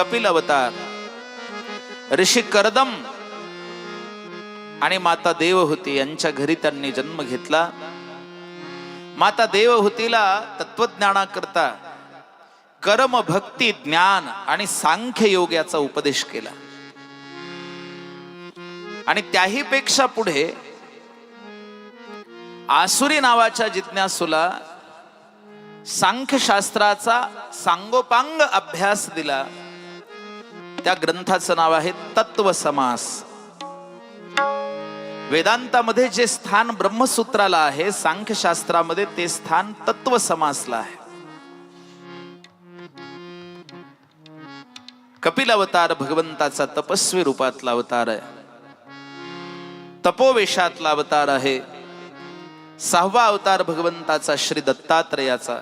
कपिल अवतार ऋषी करदम आणि माता देवहूती यांच्या घरी त्यांनी जन्म घेतला. माता देवहूतीला तत्वज्ञानाकरता कर्म भक्ती ज्ञान आणि सांख्य योग याचा उपदेश केला. आणि त्याही पेक्षा पुढे आसुरी नावाच्या जिज्ञासूला सांख्यशास्त्राचा सांगोपांग अभ्यास दिला. त्या ग्रंथाचं नाव आहे तत्व समास वेदांतामध्ये जे स्थान ब्रह्मसूत्राला आहे सांख्यशास्त्रामध्ये ते स्थान तत्व समासला आहे. कपिल अवतार भगवंताचा तपस्वी रूपातला अवतार आहे. तपोवेशातला अवतार आहे. सहावा अवतार भगवंताचा श्री दत्तात्रयाचा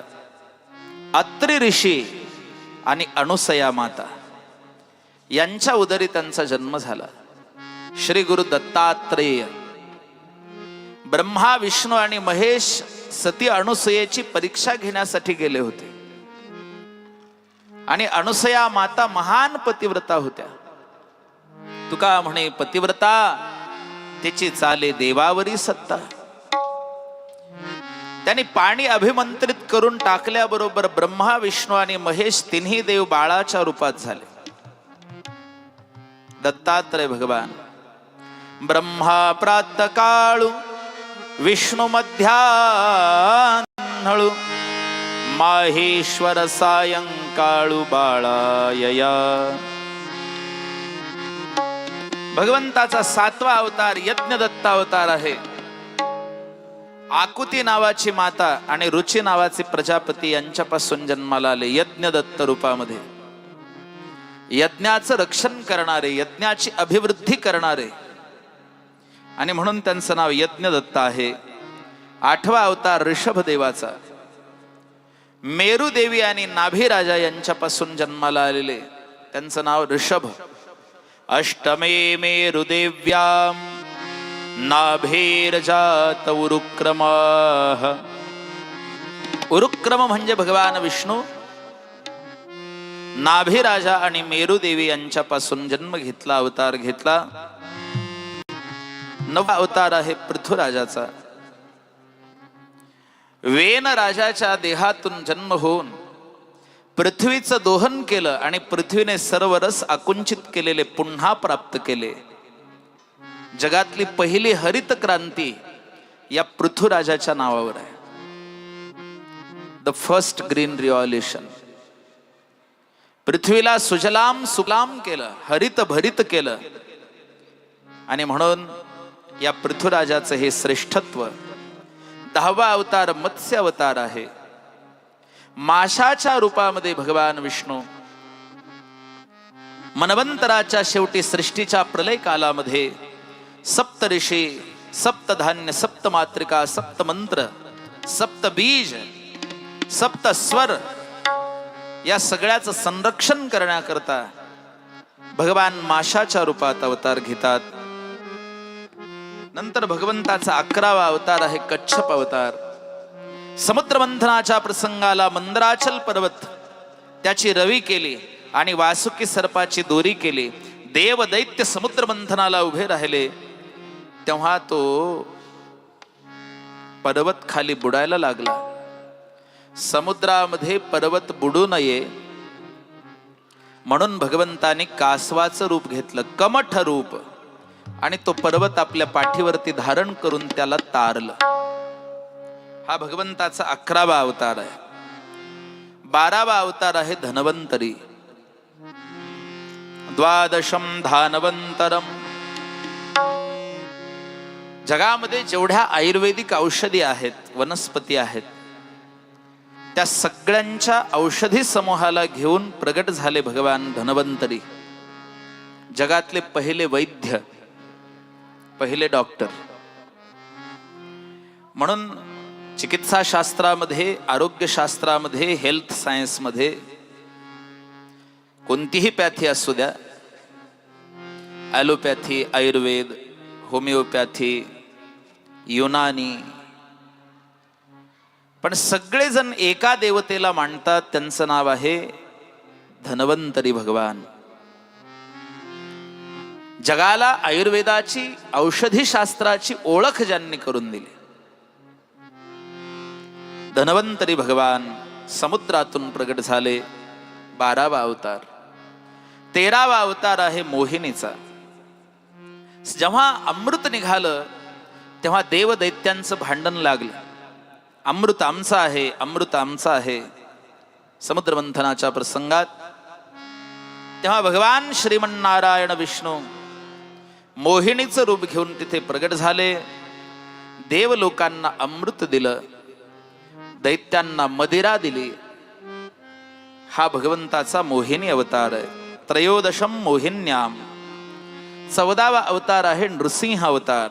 अत्रि ऋषी आणि अनुसया माता. यांच्या उदरी त्यांचा जन्म झाला. श्री गुरु दत्तात्रेय. ब्रह्मा विष्णू आणि महेश सती अनुसयेची परीक्षा घेण्यासाठी गेले होते. आणि अनुसया माता महान पतिव्रता होत्या. तुका म्हणे पतिव्रता त्याची चाले देवावरी सत्ता. त्यांनी पाणी अभिमंत्रित करून टाकल्याबरोबर ब्रह्मा विष्णू आणि महेश तिन्ही देव बाळाच्या रूपात झाले. दत्तात्रय भगवान. ब्रह्मा प्रात काळू विष्णू मध्यान्हळू माहेश्वर सायंकाळू बाळायया. भगवंताचा सातवा अवतार यज्ञ दत्ता अवतार आहे. आकुती नावाची माता आणि रुची नावाचे प्रजापती यांच्यापासून जन्माला आले यज्ञ दत्त रूपामध्ये. यज्ञाचं रक्षण करणारे यज्ञाची अभिवृद्धी करणारे. आणि म्हणून त्यांचं नाव यज्ञ दत्त आहे. आठवा अवतार ऋषभ देवाचा मेरू देवी आणि नाभी राजा यांच्यापासून जन्माला आलेले. त्यांचं नाव ऋषभ. अष्टमे मेरुदेव्याम नाभेरजात उरुक्रमा. उरुक्रम म्हणजे भगवान विष्णू नाभिराजा आणि मेरुदेवी यांच्यापासून जन्म घेतला अवतार घेतला. नवा अवतार आहे पृथ्वीराजाचा. वेन राजाच्या देहातून जन्म होऊन पृथ्वीचं दोहन केलं आणि पृथ्वीने सर्व रस आकुंचित केलेले पुन्हा प्राप्त केले. जगातली पहिली हरित क्रांती या पृथ्वीराजाच्या नावावर आहे. द फर्स्ट ग्रीन रिव्हॉल्युशन पृथ्वीला सुजलाम सुलाम केलं हरित भरित केलं. आणि म्हणून या पृथ्वीराजाचं हे श्रेष्ठत्व दहावा अवतार मत्स्य अवतार आहे. माशाच्या रूपामध्ये भगवान विष्णू मनवंतराच्या शेवटी सृष्टीच्या प्रलय कालामध्ये सप्त ऋषी सप्त धान्य सप्त मातृका सप्त मंत्र सप्त बीज सप्त स्वर या सगळ्याचं संरक्षण करण्याकरता भगवान माशाच्या रूपात अवतार घेतात. नंतर भगवंताचा अकरावा अवतार आहे कच्छप अवतार. समुद्र मंथनाच्या प्रसंगाला मंदराचल पर्वत त्याची रवी केली आणि वासुकी सर्पाची दोरी केली. देव दैत्य समुद्र मंथनाला उभे राहिले. तेव्हा तो पर्वत खाली बुडायला लागला. समुद्रामध्ये पर्वत बुडू नये म्हणून भगवंताने कासवाचं रूप घेतलं कमठ रूप. आणि तो पर्वत आपल्या पाठीवरती धारण करून त्याला तारलं. हा भगवंताचा अकरावा अवतार आहे. बारावा अवतार आहे धनवंतरी. द्वादशम धानवंतरम. जगामध्ये जेवढ्या आयुर्वेदिक औषधी आहेत वनस्पती आहेत त्या सगळ्यांच्या औषधी समूहाला घेऊन प्रगट झाले भगवान धनवंतरी. जगातले पहिले वैद्य पहिले डॉक्टर. म्हणून चिकित्सा शास्त्रामध्ये आरोग्यशास्त्रामध्ये हेल्थ सायन्समध्ये कोणतीही पॅथी असू द्या ॲलोपॅथी आयुर्वेद होमिओपॅथी युनानी पण सगळेजण एका देवतेला मांडतात त्यांचं नाव आहे धनवंतरी भगवान. जगाला आयुर्वेदाची औषधी शास्त्राची ओळख ज्यांनी करून दिली. धनवंतरी भगवान समुद्रातून प्रगट झाले बारावा अवतार. तेरावा अवतार आहे मोहिनीचा. जेव्हा अमृत निघालं तेव्हा देव दैत्यांचं भांडण लागलं. अमृत आमचं आहे अमृत आमचं आहे. समुद्रमंथनाच्या प्रसंगात तेव्हा भगवान श्रीमन्नारायण विष्णू मोहिनीचं रूप घेऊन तिथे प्रगट झाले. देव लोकांना अमृत दिलं. दैत्यांना मदिरा दिली. हा भगवंताचा मोहिनी अवतार आहे. त्रयोदशम मोहिन्याम चौदावा अवतार आहे नृसिंह अवतार.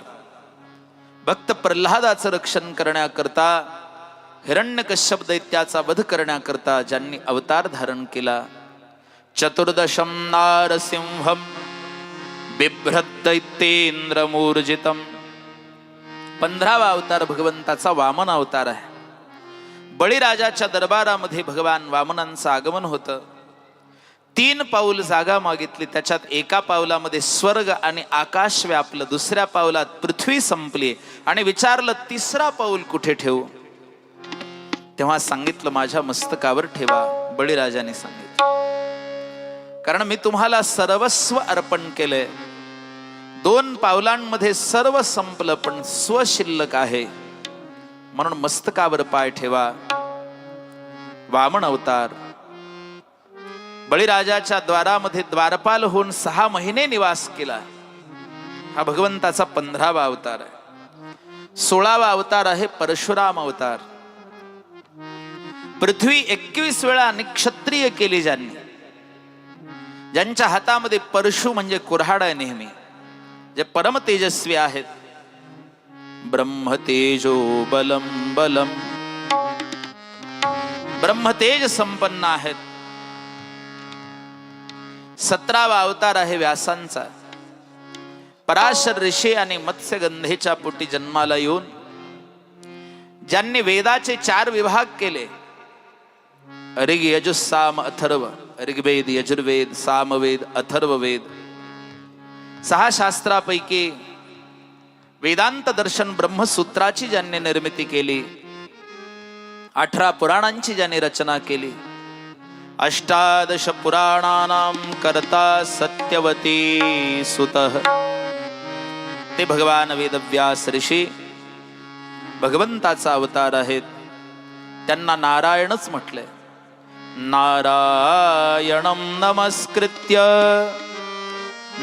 भक्त प्रल्हादाचं रक्षण करण्याकरता हिरण्यकश्यप दैत्याचा वध करण्याकरता ज्यांनी अवतार धारण केला. चतुर्दशम नारसिंहम बिभ्रदैत्येंद्रमूर्जितम पंधरावा अवतार भगवंताचा वामन अवतार आहे. बळीराजाच्या दरबारामध्ये भगवान वामनांचं आगमन होतं. तीन पाऊल जागा मागितली त्याच्यात एका पावलामध्ये स्वर्ग आणि आकाश व्यापलं दुसऱ्या पावलात पृथ्वी संपली आणि विचारलं तिसरा पाऊल कुठे ठेवू? तेव्हा सांगितलं माझ्या मस्तकावर ठेवा बळीराजाने सांगितलं. कारण मी तुम्हाला सर्वस्व अर्पण केलंय. दोन पावलांमध्ये सर्व संपलं पण स्व शिल्लक आहे. म्हणून मस्तकावर पाय ठेवा. वामन अवतार. बळीराजाच्या द्वारामध्ये द्वारपाल होऊन सहा महिने निवास केला. हा भगवंताचा पंधरावा अवतार आहे. सोळावा अवतार आहे परशुराम अवतार. पृथ्वी एकवीस वेळा निक्षत्रिय केली ज्यांनी. ज्यांच्या हातामध्ये परशु म्हणजे कुऱ्हाड आहे नेहमी. जे परम तेजस्वी आहेत. ब्रह्मतेजो बलम बलम. ब्रह्मतेज संपन्न आहेत. सतरावा अवतार आहे व्यासांचा. पराशर ऋषी आणि मत्स्यगंधेच्या पोटी जन्माला येऊन ज्यांनी वेदाचे चार विभाग केले ऋग यज साम अथर्व ऋग्वेद यजुर्वेद सामवेद अथर्ववेद सहा शास्त्रापैकी वेदांत दर्शन ब्रह्मसूत्राची ज्यांनी निर्मिती केली अठरा पुराणांची ज्यांनी रचना केली अष्टादश पुराणानां करता सत्यवती सुत। ते भगवान वेदव्यास ऋषी भगवंताचा अवतार आहेत त्यांना नारायणच म्हटलंय। नारायणं नमस्कृत्य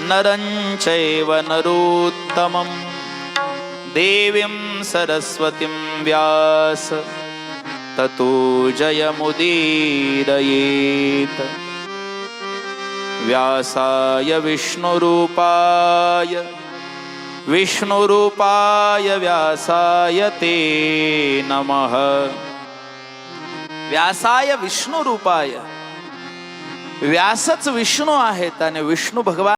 नरं चैव नरोत्तमं देवीं सरस्वतीं व्यास ततो जयमुदीरयेत् व्यासाय विष्णुरूपाय विष्णुरूपाय व्यासाय ते नमः व्यासाय विष्णुरूपाय. व्यासच विष्णू आहेत आणि विष्णू भगवान